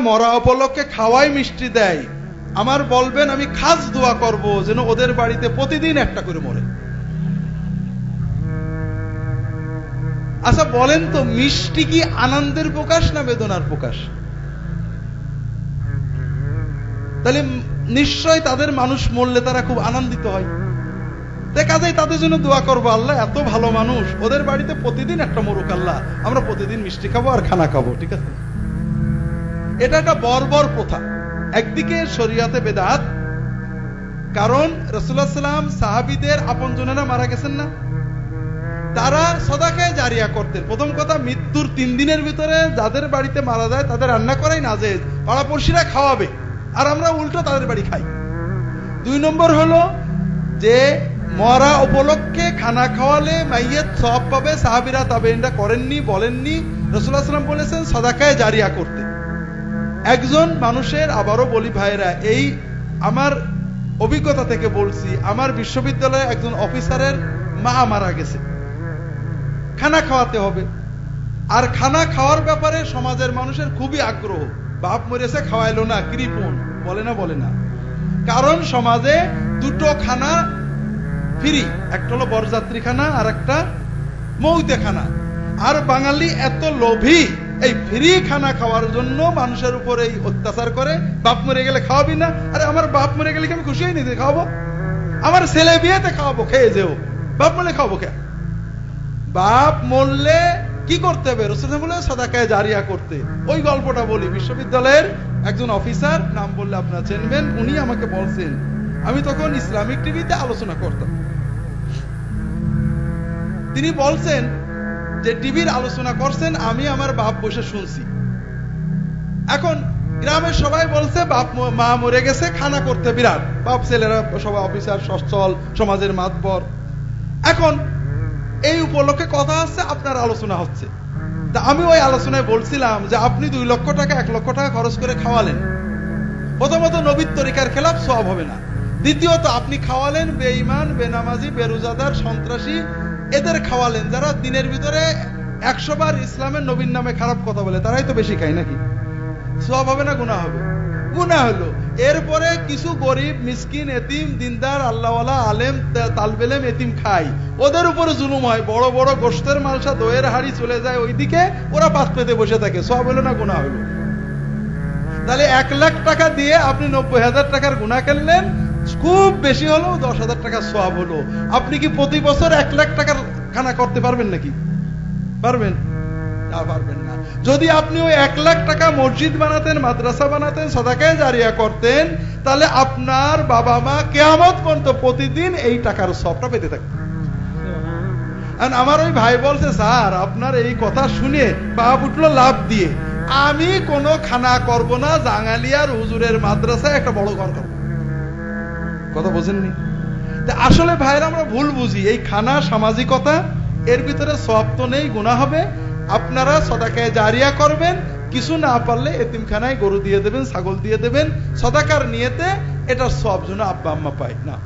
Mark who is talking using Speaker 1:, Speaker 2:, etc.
Speaker 1: মরা উপলক্ষে খাওয়াই মিষ্টি দেয়। আমার বলবেন, আমি খাস দোয়া করব যেন ওদের বাড়িতে প্রতিদিন একটা করে মরে। আচ্ছা বলেন তো, মিষ্টি কি আনন্দের প্রকাশ না বেদনার প্রকাশ? তাহলে নিশ্চয় তাদের মানুষ মরলে তারা খুব আনন্দিত হয়। তাই কাজেই তাদের জন্য দোয়া করব, আল্লাহ, এত ভালো মানুষ, ওদের বাড়িতে প্রতিদিন একটা মরুক আল্লাহ, আমরা প্রতিদিন মিষ্টি খাব আর খানা খাব, ঠিক আছে? এটা একটা বর্বর প্রথা। একদিকে শরিয়াতে বেদাত, কারণ রসুল্লাহ সাল্লাম সাহাবিদের আপন জনেরা মারা গেছেন না। তারা সদাকায় জারিয়া করতেন প্রথম কথা মৃত্যুর তিন দিনের ভিতরে যাদের বাড়িতে মারা যায় তাদের রান্না করাই না যে পাড়াপড়শিরা খাওয়াবে, আর আমরা উল্টো তাদের বাড়ি খাই। দুই নম্বর হলো যে মরা উপলক্ষে খানা খাওয়ালে মাইয়ের সব পাবে, সাহাবিরা তাবেইনরা করেননি, বলেননি রসুল্লাহ সাল্লাম বলেছেন সদাকায় জারিয়া করতে। একজন মানুষের আবারও বলি ভাইরা এই আমার অভিজ্ঞতা থেকে বলছি, আমার বিশ্ববিদ্যালয়ে একজন অফিসারের মা মারা গেছে। খানা খাওয়াতে হবে। আর খানা খাওয়ার ব্যাপারে সমাজের মানুষের খুবই আগ্রহ। বাপ মরেছে, খাওয়াইলো না, কৃপণ। বলে না বলে না। কারণ সমাজে দুটো খানা ফ্রি। একটা হলো বরযাত্রী খানা আর একটা মৌতে খানা আর বাঙালি এত লোভী এই ফ্রি খানা খাওয়ার জন্য মানুষের উপর এই অত্যাচার করে, বাপ মরে গেলে খাওয়াবি না? আরে আমার বাপ মরে গেলে কি আমি খুশি হয়নি যে খাওয়াবো? আমার ছেলে বিয়েতে খাওয়াবো, খেয়ে যেও। বাপ মরে খাওয়াবো কে? বাপ মরলে কি করতে হবে? রসুল বলে, সদাকায় জারিয়া করতে। ওই গল্পটা বলি। বিশ্ববিদ্যালয়ের একজন অফিসার নাম বললে আপনারা চেনবেন, উনি আমাকে বলছেন, আমি তখন ইসলামিক টিভিতে আলোচনা করতাম। তিনি বলছেন যে টিভির আলোচনা করছেন, আমি আমার বাপ বসে শুনছি। এখন গ্রামের সবাই বলছে, বাপ মা মরে গেছে, খানা করতে বিরাট। বাপ ছেলেরা সবাই অফিসার, সচ্ছল, সমাজের মাতবর। এখন এই উপলক্ষে কথা হচ্ছে আপনার আলোচনা হচ্ছে। তা আমি ওই আলোচনায় বলছিলাম যে আপনি দুই লক্ষ টাকা, এক লক্ষ টাকা খরচ করে খাওয়ালেন। প্রথমত নবীর তরিকার খেলাফ সব হবে না। দ্বিতীয়ত আপনি খাওয়ালেন বেঈমান, বেনামাজি, বেরোজাদার, সন্ত্রাসী এদের খাওয়ালেন যারা দিনের ভিতরে একশো বার ইসলামের নবীর নামে খারাপ কথা বলে, তারাই তো বেশি খায় নাকি? সব হবে না গুণা হবে। গুণা হলো, এরপরে কিছু গরিব, মিসকিন, এতিম, দিনদার, আল্লাহওয়ালা, আলেম তালবেলেম, এতিম খায়। ওদের উপরে জুলুম হয়, বড় বড় গোষ্ঠের মালসা দইয়ের হাড়ি চলে যায়, ওইদিকে ওরা পাত পেতে বসে থাকে, সব হলো না গুণা হলো। তাহলে এক লাখ টাকা দিয়ে আপনি নব্বই হাজার টাকার গুণা খেললেন খুব বেশি হলেও দশ হাজার টাকা সব হলো। আপনি কি প্রতি বছর এক লাখ টাকার খানা করতে পারবেন নাকি? পারবেন? না পারবেন না। যদি আপনি ওই এক লাখ টাকা মসজিদ বানাতেন, মাদ্রাসা বানাতেন সদাকায় জারিয়া করতেন, তাহলে আপনার বাবা মা কেয়ামত পর্যন্ত প্রতিদিন এই টাকার সবটা পেতে থাকতেন আর আমার ওই ভাই বলছে, স্যার, আপনার এই কথা শুনে বাপ উঠল লাভ দিয়ে। আমি কোনো খানা করব না। জাঙ্গালিয়ার হুজুরের মাদ্রাসায় একটা বড় ঘর করব। কথা বোঝেননি? আসলে ভাইরা আমরা ভুল বুঝি। এই খানা সামাজিকতা, এর ভিতরে সব তো নেই গুণা হবে। আপনারা সদাকায় জারিয়া করবেন, কিছু না পারলে এতিমখানায় গরু দিয়ে দেবেন, ছাগল দিয়ে দেবেন। সদাকার নিয়েতে এটা সব জন্য আব্বা আম্মা পায়। না।